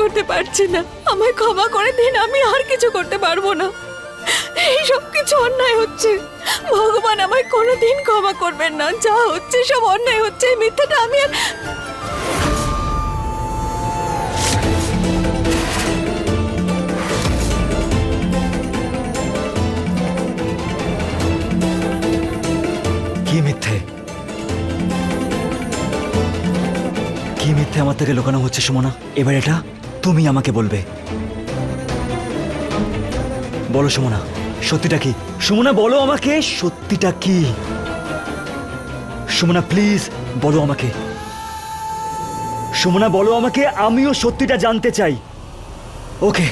করতে পারছি না। আমায় ক্ষমা করে দিন, আমি আর কিছু করতে পারব না। এই সব কিছু অন্যায় হচ্ছে। ভগবান আমায় কোনোদিন ক্ষমা করবেন না। যা হচ্ছে, সব অন্যায় হচ্ছে, এই মিথ্যাটা আমি আর কি মিথ্যে? কি মিথ্যে আমার থেকে লুকানো হচ্ছে, সুমনা? এবার এটা তুমি আমাকে বলবে। বলো সুমনা, সত্যিটা কি? সুমনা, বলো আমাকে, সত্যিটা কি? সুমনা প্লিজ বলো আমাকে। সুমনা, বলো আমাকে, আমিও সত্যিটা জানতে চাই। ওকে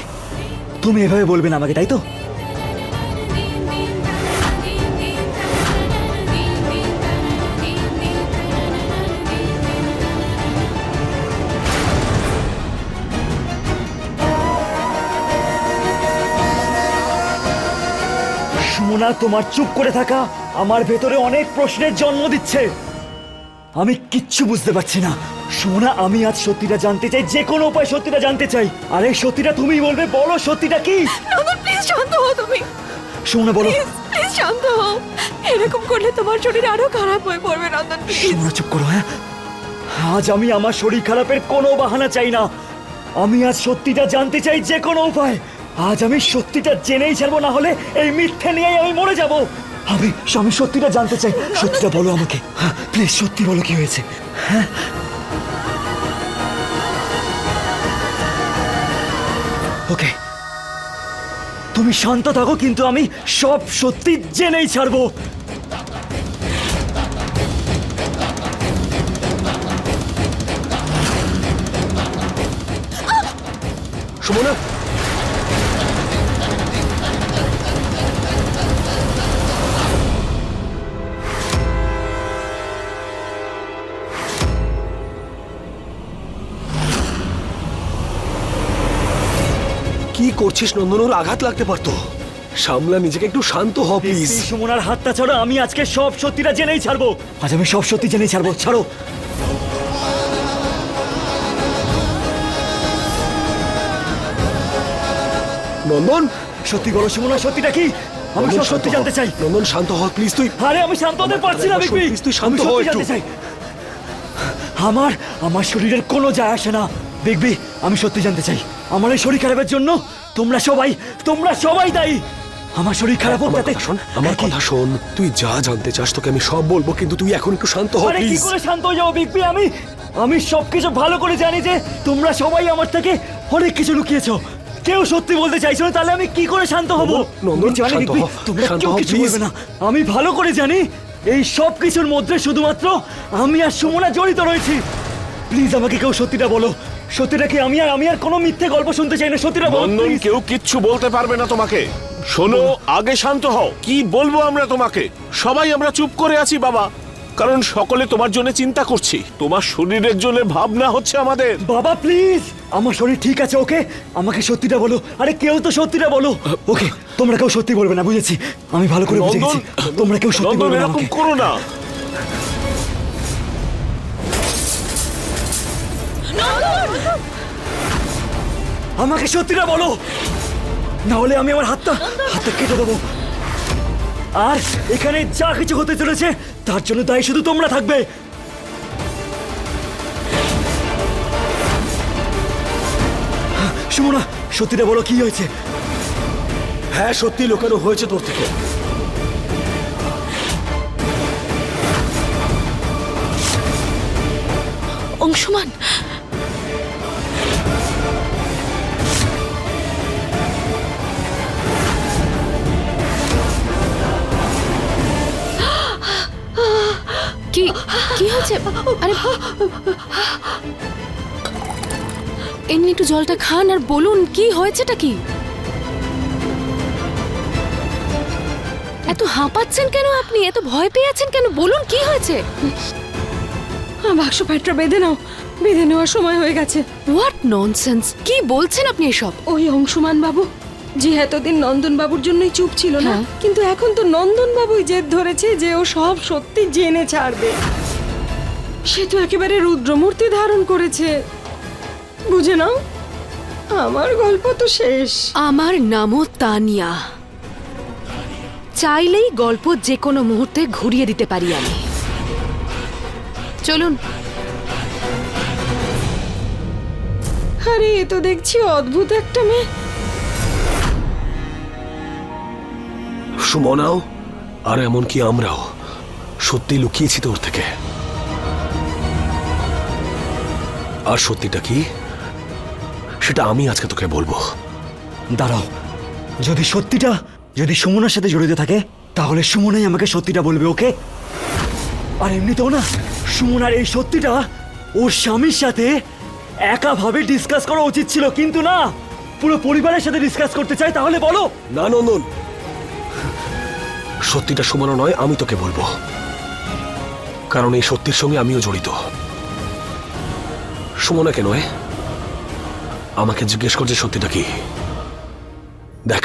তুমি এভাবে বলবে না আমাকে, তাই তো? সুমনা তোমার চুপ করে থাকা আমার ভেতরে অনেক প্রশ্নের জন্ম দিচ্ছে। আমি কিচ্ছু বুঝতে পারছি না। সুমনা আমি আজ সত্যিটা জানতে চাই যে কোনো উপায় সত্যিটা জানতে চাই। আর এই সত্যিটা তুমি বলবে বলো সত্যিটা কি? প্লিজ শান্ত হও তুমি। সুমনা বলো। প্লিজ শান্ত হও। এরকম করলে তোমার শরীর আরও খারাপ হয়ে পড়বে নন্দন প্লিজ চুপ করো হ্যাঁ? আজ আমি আমার শরীর খারাপের কোনো বাহানা চাই না। আমি আজ সত্যিটা জানতে চাই যে কোনো উপায়। আজ আমি সত্যিটা জেনেই ছাড়বো, না হলে এই মিথ্যে নিয়েই আমি মরে যাব। আমি আমি সত্যিটা জানতে চাই। সত্যিটা বলো আমাকে। হ্যাঁ প্লিজ সত্যি বলো কি হয়েছে। হ্যাঁ। ওকে। তুমি শান্ত থাকো, কিন্তু আমি সব সত্যি জেনেই ছাড়বো। সুমনা করছিস নন্দন ওর আঘাত লাগতে পারতো। সামলা নিজেকে একটু শান্ত হ প্লিজ সুমনার হাতটা ছাড়ো আমি আজকে সব সত্যিটা জেনেই ছাড়বো। আজ আমি সব সত্যি জেনেই ছাড়বো ছাড়ো। নন্দন? সত্যি বলো সুমনা সত্যিটা কি? আমি সব সত্যি জানতে চাই। নন্দন শান্ত হ প্লিজ তুই আরে আমি শান্ত হতে পারছি না তুই শান্ত হ একটু। আমার আমার শরীরের কোনো যায় আসে না। বিগবি আমি সত্যি জানতে চাই। আমার এই শরীর খারাপের জন্য তোমরা সবাই তোমরা সবাই দায়ী। আমার শরীর খারাপ হোক তাতে শোন আমার হ্যাঁ, কথা শোন তুই যা জানতে চাস তোকে আমি সব বলব কিন্তু তুই এখন একটু শান্ত হ আরে কি প্লিজ করে শান্ত হয়ে যাব বিগবি আমি আমি সবকিছু ভালো করে জানি যে তোমরা সবাই আমার থেকে অনেক কিছু লুকিয়েছো। কেউ সত্যি বলতে চাইছো না তাহলে আমি কি করে শান্ত হব? নন্দন, আমি জানি শান্ত বিগবি, হ, তোমরা শান্ত কেউ হ, কিছু please। বলবে না। আমি ভালো করে জানি এই সব কিছুর মধ্যে শুধুমাত্র আমি আর সুমনা জড়িত রয়েছি। প্লিজ আমাকে কেউ সত্যিটা বলো। সত্যিটা কি আমি আর আমি আর কোনো মিথ্যে গল্প শুনতে চাই না? সত্যিটা বলো নন্দন please। কেউ কিচ্ছু বলতে পারবে না তোমাকে। শোনো আগে শান্ত হও। কি বলব আমরা তোমাকে? সবাই আমরা চুপ করে আছি বাবা। কারণ সকলে তোমার জন্য চিন্তা করছি। তোমার শরীরের জন্য ভাবনা হচ্ছে আমাদের। বাবা প্লিজ আমার শরীর ঠিক আছে ওকে? আমাকে সত্যিটা বলো। আরে কেউ তো সত্যিটা বলো। ওকে তোমরা কেউ সত্যি বলবে না বুঝেছি। আমি ভালো করে বুঝে নন্দন গেছি তোমরা কেউ সত্যি নন্দন বলবে না এরকম আমাকে। করো না। আমাকে সত্যিটা বলো। না হলে আমি আমার হাতটা হাতটা কেটে দেবো। আর এখানে যা কিছু হতে চলেছে তার জন্য দায়ী শুধু তোমরা থাকবে। সুমনা সত্যিটা বলো কি হয়েছে? হ্যাঁ সত্যি লোকানো হয়েছে তোর থেকে। অংশমান কি কি হয়েছে? আরে এমনি একটু জলটা খান আর বলুন কি হয়েছেটা কি? এত হাঁপাচ্ছেন কেন আপনি? এত ভয় পেয়ে আছেন কেন? বলুন কি হয়েছে? বাক্স প্যাটটা বেঁধে নাও। বেঁধে নেওয়ার সময় হয়ে গেছে। হোয়াট ননসেন্স কি বলছেন আপনি এসব? ওই অংশুমান বাবু যে এতদিন নন্দন বাবুর জন্যই চুপ ছিল না। হ্যাঁ। কিন্তু এখন তো নন্দন বাবুই জেদ ধরেছে যে ও সব সত্যি জেনে ছাড়বে। সে তো একেবারে রুদ্রমূর্তি ধারণ করেছে। বুঝে নাও আমার গল্প তো শেষ। আমার নামও তানিয়া। চাইলেই গল্প যে কোনো মুহূর্তে ঘুরিয়ে দিতে পারি আমি। চলুন। আরে এ তো দেখছি অদ্ভুত একটা মেয়ে। সুমনাও আর এমনকি আমরাও। সত্যি লুকিয়েছি তোর থেকে। আর সত্যিটা কি? সেটা আমি আজকে তোকে বলব। দাঁড়াও যদি সত্যিটা যদি সুমনার সাথে জড়িত থাকে তাহলে সুমনাই আমাকে সত্যিটা বলবে ওকে? আর এমনিতেও না সুমনার এই সত্যিটা ওর স্বামীর সাথে একাভাবে ডিসকাস করা উচিত ছিল কিন্তু না পুরো পরিবারের সাথে ডিসকাস করতে চাই তাহলে বলো। না নন্দন সত্যিটা সুমনা নয়, আমি তোকে বলব। কারণ এই সত্যির সঙ্গে আমিও জড়িত। সুমনাকে নয় আমাকে জিজ্ঞেস করছে সত্যিটা কি। দেখ।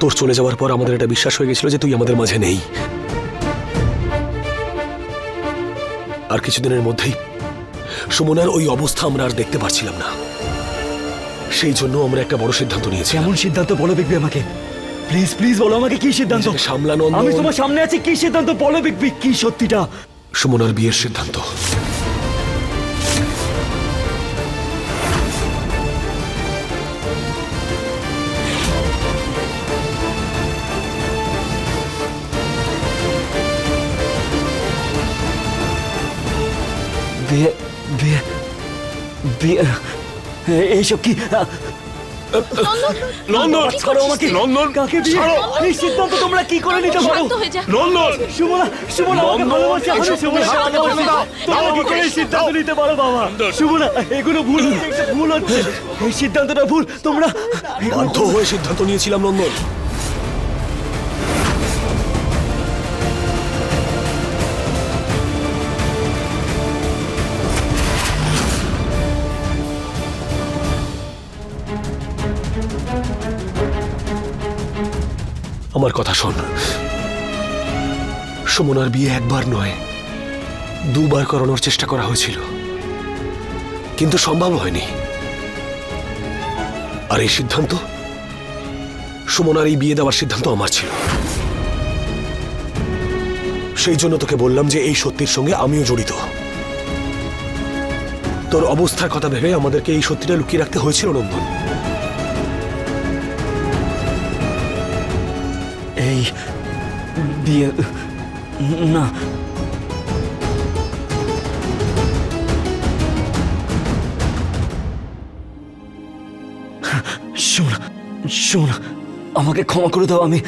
তোর চলে যাওয়ার পর আমাদের এটা বিশ্বাস হয়ে গেছিল যে তুই আমাদের মাঝে নেই। আর কিছুদিনের মধ্যেই সুমনার ওই অবস্থা আমরা আর দেখতে পারছিলাম না। সেই জন্য আমরা একটা বড় সিদ্ধান্ত নিয়েছি। কেমন সিদ্ধান্ত? বলো বিগবি আমাকে। প্লিজ প্লিজ বলো আমাকে কি সিদ্ধান্ত? নিজেকে সামলা, আমি তোমার সামনে আছি কি সিদ্ধান্ত? বলো বিগবি কি সত্যিটা। সুমনার বিয়ের সিদ্ধান্ত। বিয়ে বিয়ে বিয়ে এইসব কি? আ, নন্দন ছাড়ো আমাকে। নন্দন কাকে। এই সিদ্ধান্ত তোমরা কি করে নিতে পারো নন্দন। সুমনা সুমনা আমাকে নন্দন, ভালোবাসে আমি সুমনা তুমি হাত দাও, তোমরা কি করে সিদ্ধান্ত নিতে পারো বাবা? সুমনা এগুলো ভুল হচ্ছে ভুল হচ্ছে। এই সিদ্ধান্তটা ভুল তোমরা বাধ্য হয়ে সিদ্ধান্ত নিয়েছিলাম নন্দন। আমার কথা শোন। সুমনার বিয়ে একবার নয়, দুবার করানোর চেষ্টা করা হয়েছিল। কিন্তু সম্ভব হয়নি। আর এই সিদ্ধান্ত? সুমনার এই বিয়ে দেওয়ার সিদ্ধান্ত আমার ছিল। সেই জন্য তোকে বললাম যে এই সত্যির সঙ্গে আমিও জড়িত। তোর অবস্থার কথা ভেবে আমাদেরকে এই সত্যিটা লুকিয়ে রাখতে হয়েছিল নন্দন এই বিয়ে না। শোন শোন, আমাকে ক্ষমা করে দাও, আমি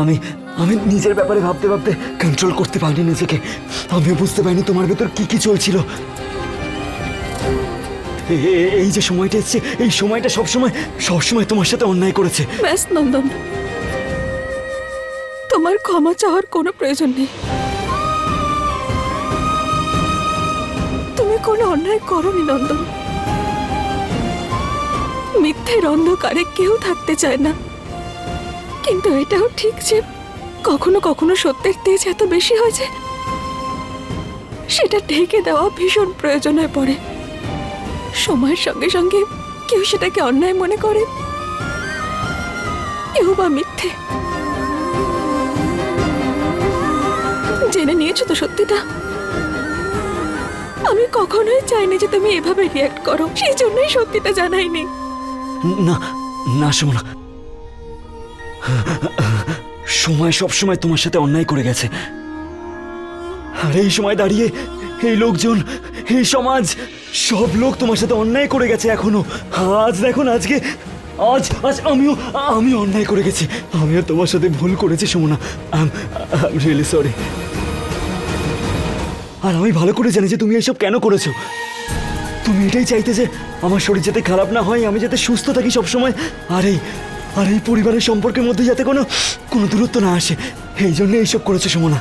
আমি আমি নিজের ব্যাপারে ভাবতে ভাবতে কন্ট্রোল করতে পারিনি নিজেকে। আমি বুঝতে পারিনি তোমার ভেতর কি কি চলছিল। এই যে সময়টা এসছে, এই সময়টা সবসময় সবসময় তোমার সাথে অন্যায় করেছে। ব্যাস নন্দন ক্ষমা চাওয়ার কোনো প্রয়োজন নেই। তুমি কোনো অন্যায় করনি, নন্দন। মিথ্যের অন্ধকারে কেউ থাকতে চায় না। কিন্তু এটাও ঠিক যে কখনো কখনো সত্যের তেজ এত বেশি হয় যে সেটা ঢেকে দেওয়া ভীষণ প্রয়োজন হয়ে পড়ে সময়ের সঙ্গে সঙ্গে কেউ সেটাকে অন্যায় মনে করে। কেউ বা মিথ্যে। জেনে নিয়েছো তো সত্যিটা? আমি কখনোই চাইনি যে তুমি এভাবে রিয়াক্ট করো। সেই জন্যই সত্যিটা জানাইনি। না না শোনা সময় সব সময় তোমার সাথে অন্যায় করে গেছে। আর এই সময় দাঁড়িয়ে এই লোকজন, এই সমাজ, সব লোক তোমার সাথে অন্যায় করে গেছে এখনও। আজ দেখুন আজকে, আজ আজ আমিও আমি অন্যায় করে গেছি। আমিও তোমার সাথে ভুল করেছি Sumana. I am really sorry আর আমি ভালো করে জানি যে তুমি এসব কেন করেছ। তুমি এটাই চাইতে যে আমার শরীর যাতে খারাপ না হয়, আমি যাতে সুস্থ থাকি সবসময়, আর এই আর এই পরিবারের সম্পর্কের মধ্যে যাতে কোনো কোনো দূরত্ব না আসে। এই জন্য এইসব করেছে সুমনা।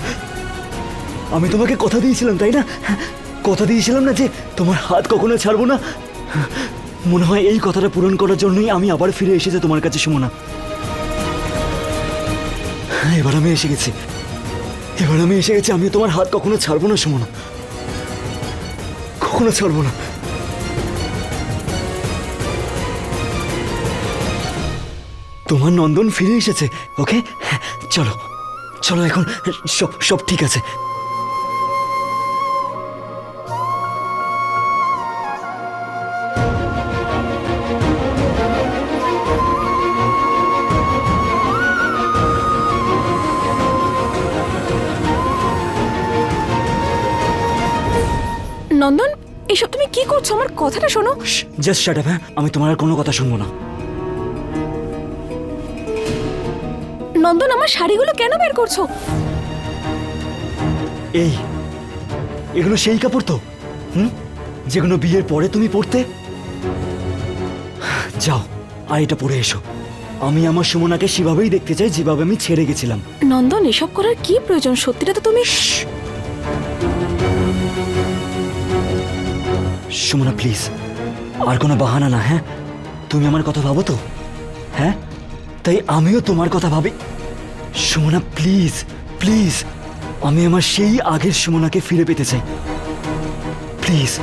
আমি তোমাকে কথা দিয়েছিলাম, তাই না? কথা দিয়েছিলাম না যে তোমার হাত কখনো ছাড়বো না। মনে হয় এই কথাটা পূরণ করার জন্যই আমি আবার ফিরে এসেছি তোমার কাছে, সুমনা। এবার আমি এসে গেছি। এবার আমি এসে গেছি আমি তোমার হাত কখনো ছাড়বো না, সুমনা। কখনো ছাড়বো না। তোমার নন্দন ফিরে এসেছে, ওকে? চলো। চলো এখন, সব সব ঠিক আছে। নন্দন এসব তুমি কি করছ? আমার কথাটা শোনো। জাস্ট শাট আপ হ্যাঁ? আমি তোমার আর কোনো কথা শুনব না। নন্দন আমার শাড়িগুলো কেন বের করছ? এই এগুলো সেই কাপড় তো। হুম? যেগুলো বিয়ের পরে তুমি পরতে। যাও আর এটা পরে এসো। আমি আমার সুমনাকে সেভাবেই দেখতে চাই যেভাবে আমি ছেড়ে গেছিলাম। নন্দন এসব করার কি প্রয়োজন? সত্যিটা তো তুমি সুমনা প্লিজ আর কোনো বাহানা না হ্যাঁ? তুমি আমার কথা ভাবো তো হ্যাঁ? তাই আমিও তোমার কথা ভাবি। সুমনা প্লিজ প্লিজ আমি আমার সেই আগের সুমনাকে ফিরে পেতে চাই। প্লিজ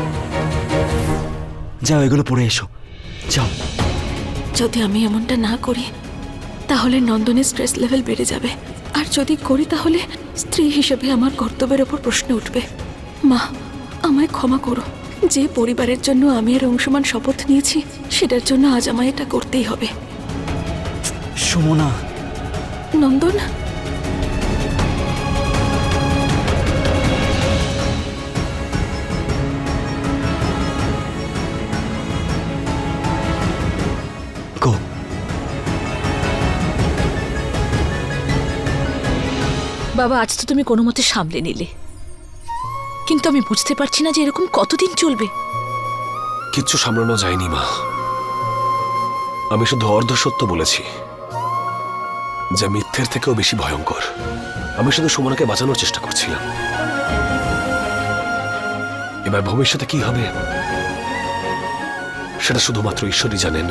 যাও, এগুলো পড়ে এসো। যাও। যদি আমি এমনটা না করি, তাহলে নন্দনের স্ট্রেস লেভেল বেড়ে যাবে। আর যদি করি, তাহলে স্ত্রী হিসেবে আমার কর্তব্যের ওপর প্রশ্ন উঠবে। মা, আমায় ক্ষমা করো। যে পরিবারের জন্য আমি এর অংশমান শপথ নিয়েছি সেটার জন্য আজ আমায় এটা করতেই হবে। সুমনা। নন্দন? গো। বাবা আজ তো তুমি কোনো মতে সামলে নিলে। কিন্তু আমি বুঝতে পারছি না যে এরকম কতদিন চলবে। কিচ্ছু সামলানো যায়নি মা। আমি শুধু অর্ধ সত্য বলেছি যা মিথ্যের থেকেও বেশি ভয়ঙ্কর। আমি শুধু সুমনাকে বাঁচানোর চেষ্টা করছিলাম। এবার ভবিষ্যতে কি হবে সেটা শুধুমাত্র ঈশ্বরই জানেন।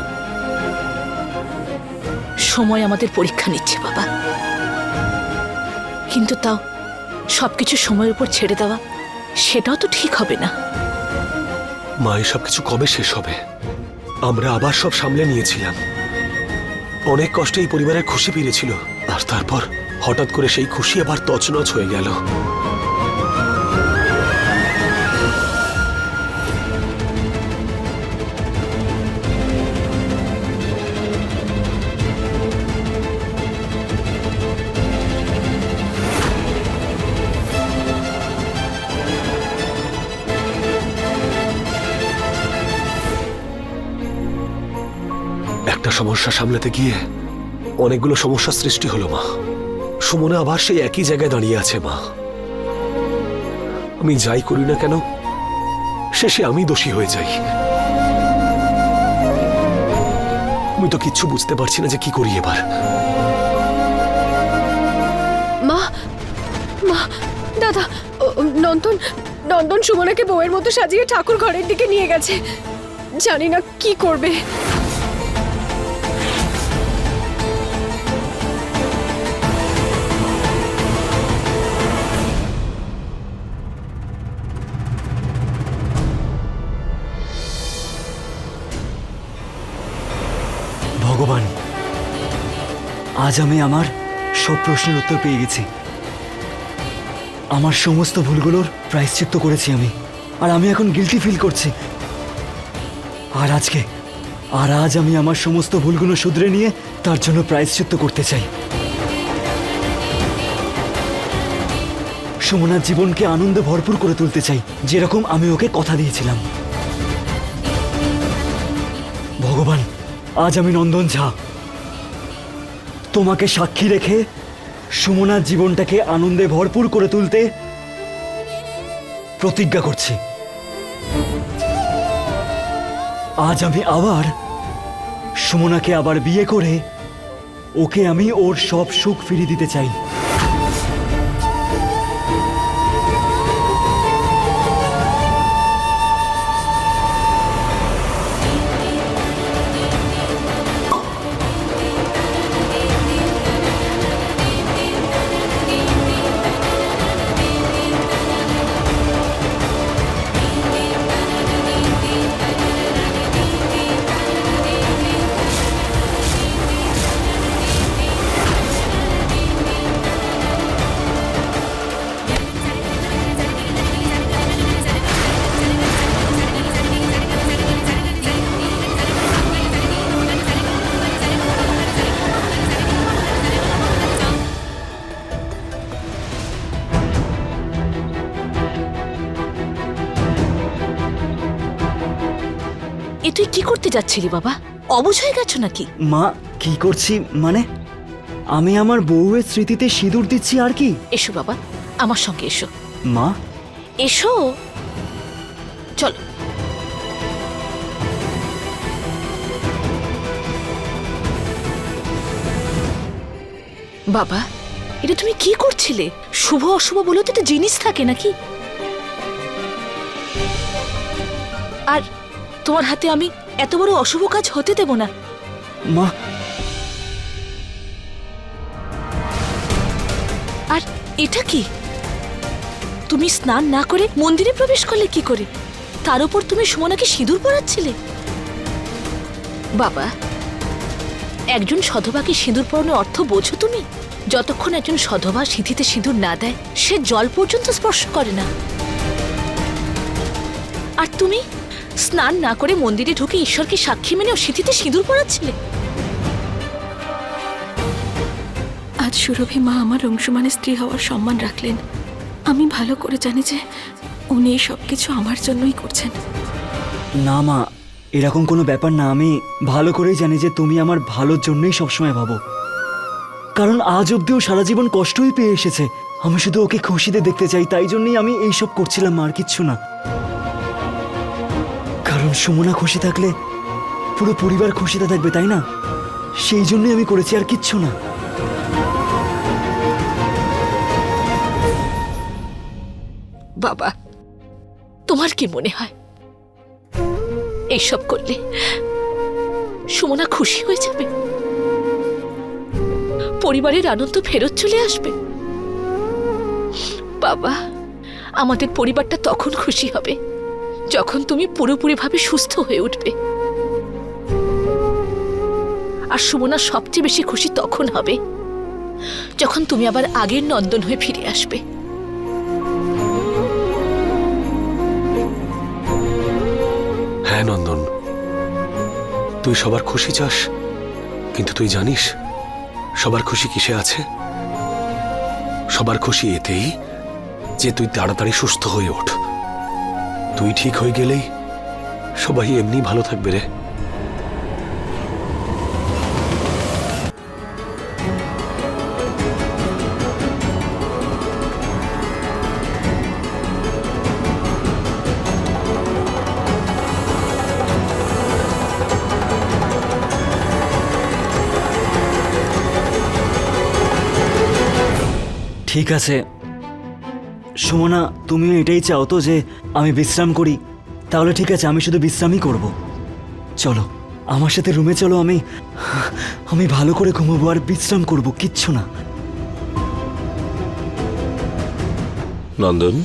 সময় আমাদের পরীক্ষা নিচ্ছে বাবা। কিন্তু তাও সবকিছু সময়ের উপর ছেড়ে দেওয়া সেটাও তো ঠিক হবে না। মা, এসব কিছু কবে শেষ হবে? আমরা আবার সব সামলে নিয়েছিলাম। অনেক কষ্টে এই পরিবারের খুশি ফিরেছিল। আর তারপর হঠাৎ করে সেই খুশি আবার তছনছ হয়ে গেল। সমস্যা সামলাতে গিয়ে অনেকগুলো সমস্যা সৃষ্টি হলো, মা। সুমনা আবার সেই একই জায়গায় দাঁড়িয়ে আছে, মা। আমি যাই করি না কেন, শেষে আমি দোষী হয়ে যাই। আমি তো কিচ্ছু বুঝতে পারছি না যে কি করি এবার। মা মা, দাদা নন্দন নন্দন সুমনাকে বউয়ের মতো সাজিয়ে ঠাকুর ঘরের দিকে নিয়ে গেছে। জানি না কি করবে। আজ আমি আমার সব প্রশ্নের উত্তর পেয়ে গেছি। আমার সমস্ত ভুলগুলোর প্রায়শ্চিত্ত করেছি আমি। আর আমি এখন গিলটি ফিল করছি। আর আজকে, আর আজ আমি আমার সমস্ত ভুলগুলো শুধরে নিয়ে তার জন্য প্রায়শ্চিত্ত করতে চাই। সুমনার জীবনকে আনন্দে ভরপুর করে তুলতে চাই, যেরকম আমি ওকে কথা দিয়েছিলাম। ভগবান, আজ আমি নন্দন ঝা। তোমাকে সাক্ষী রেখে সুমনার জীবনটাকে আনন্দে ভরপুর করে তুলতে প্রতিজ্ঞা করছি। আজ আমি আবার সুমনাকে আবার বিয়ে করে ওকে আমি ওর সব সুখ ফিরিয়ে দিতে চাই। কি করতে যাচ্ছিলি বাবা? অবুঝ হয়ে গেছো নাকি? মা কি করছি? মানে আমি আমার বউয়ের স্মৃতিতে সিঁদুর দিচ্ছি আর কি? এসো বাবা আমার সঙ্গে এসো। মা? এসো। চলো। বাবা এটা তুমি কি করছিলে? শুভ অশুভ বলে তো একটা জিনিস থাকে নাকি? আর তোমার হাতে আমি এত বড় অশুভ কাজ হতে দেব না। মা। আর এটা কি? তুমি স্নান না করে মন্দিরে প্রবেশ করলে কি করে? তার উপর তুমি সুমনাকে সিঁদুর পরাচ্ছিলে? বাবা একজন সধবাকে সিঁদুর পরানোর অর্থ বোঝো তুমি? যতক্ষণ একজন সধবা সিঁথিতে সিঁদুর না দেয় সে জল পর্যন্ত স্পর্শ করে না। আর তুমি? স্নান না করে মন্দিরে ঢুকে ঈশ্বরকে সাক্ষী মেনেও সিঁথিতে সিঁদুর পড়াচ্ছিলে আজ সুরভি মা আমার অংশমানের স্ত্রী হওয়ার সম্মান রাখলেন। আমি ভালো করে জানি যে উনি এই সব কিছু আমার জন্যই করছেন। না মা এরকম কোনো ব্যাপার না। আমি ভালো করেই জানি যে তুমি আমার ভালোর জন্যই সবসময় ভাবো। কারণ আজ অব্দিও সারা জীবন কষ্টই পেয়ে এসেছে। আমি শুধু ওকে খুশিতে দেখতে চাই তাই জন্যই আমি এইসব করছিলাম আর কিচ্ছু না। সুমনা খুশি থাকলে পুরো পরিবার খুশিতে থাকবে, তাই না? সেই জন্যই আমি করেছি আর কিচ্ছু না। বাবা, তোমার কি মনে হয়? এইসব করলে সুমনা খুশি হয়ে যাবে? পরিবারের আনন্দ ফেরত চলে আসবে? বাবা, আমাদের পরিবারটা তখন খুশি হবে। যখন তুমি পুরোপুরিভাবে সুস্থ হয়ে উঠবে। আর সুমনা সবচেয়ে বেশি খুশি তখন হবে, যখন তুমি আবার আগের নন্দন হয়ে ফিরে আসবে। হ্যাঁ নন্দন, তুই সবার খুশি চাস, কিন্তু তুই জানিস, সবার খুশি কিসে আছে? সবার খুশি এতেই যে তুই তাড়াতাড়ি সুস্থ হয়ে ওঠ। তুই ঠিক হয়ে গেলেই সবাই এমনি ভালো থাকবে রে। ঠিক আছে। সুমনা, তুমিও এটাই চাও তো যে আমি বিশ্রাম করি। তাহলে ঠিক আছে, আমি শুধু বিশ্রামই করব। চলো, আমার সাথে রুমে চলো, আমি আমি ভালো করে ঘুমাবো আর বিশ্রাম করব, কিচ্ছু না। নন্দন?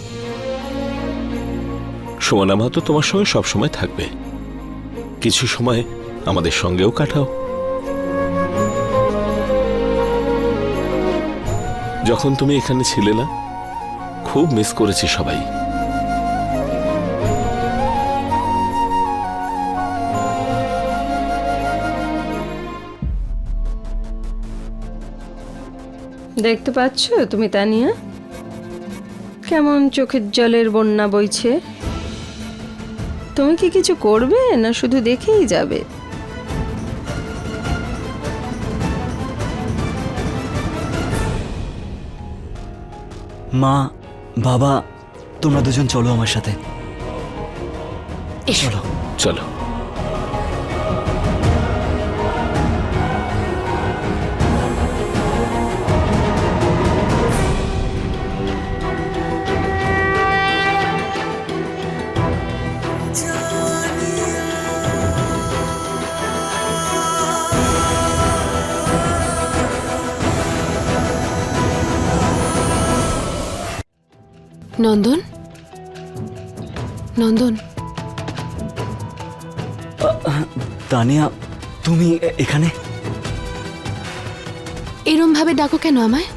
সুমনা মা তো তোমার সঙ্গে সব সময় থাকবে। কিছু সময় আমাদের সঙ্গেও কাটাও। যখন তুমি এখানে ছিলে না খুব মিস করেছি সবাই। দেখতে পাচ্ছ তুমি তানিয়া? কেমন চোখের জলের বন্যা বইছে? তুমি কি কিছু করবে না শুধু দেখেই যাবে? মা বাবা তোমরা দুজন চলো আমার সাথে। চলো। চলো। নন্দন? নন্দন? তানিয়া তুমি এখানে? এরম ভাবে ডাকো কেন আমায়?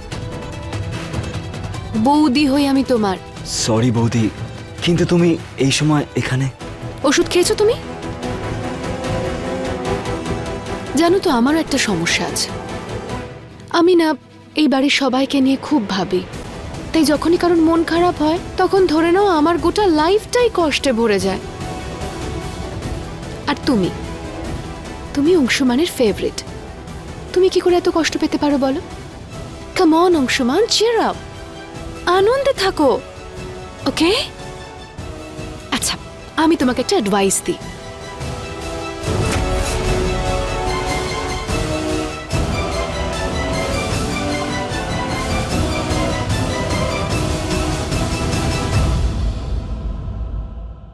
বৌদি হই আমি তোমার। সরি বৌদি কিন্তু তুমি এই সময় এখানে? ওষুধ খেয়েছো তুমি? জানো তো আমারও একটা সমস্যা আছে। আমি না এই বাড়ির সবাইকে নিয়ে খুব ভাবি। তাই যখনই কারোর মন খারাপ হয়, তখন ধরে নাও আমার গোটা লাইফটাই কষ্টে ভরে যায়। আর তুমি? তুমি অংশুমানের ফেভারিট তুমি কি করে এত কষ্ট পেতে পারো বলো? Come on Anshuman cheer up আনন্দে থাকো। ওকে আচ্ছা আমি তোমাকে একটা অ্যাডভাইস দিই।